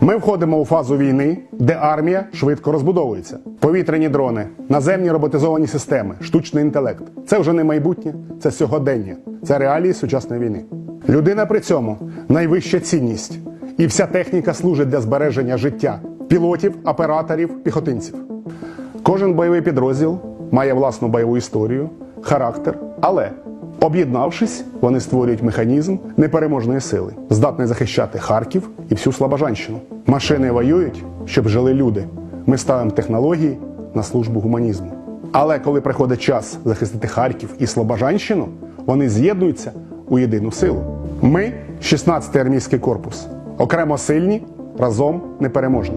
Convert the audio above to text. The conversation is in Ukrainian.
Ми входимо у фазу війни, де армія швидко розбудовується. Повітряні дрони, наземні роботизовані системи, штучний інтелект. Це вже не майбутнє, це сьогодення, це реалії сучасної війни. Людина при цьому найвища цінність, і вся техніка служить для збереження життя пілотів, операторів, піхотинців. Кожен бойовий підрозділ має власну бойову історію, характер, але об'єднавшись, вони створюють механізм непереможної сили, здатний захищати Харків і всю Слобожанщину. Машини воюють, щоб жили люди. Ми ставимо технології на службу гуманізму. Але коли приходить час захистити Харків і Слобожанщину, вони з'єднуються у єдину силу. Ми 16-й армійський корпус, окремо сильні, разом непереможні.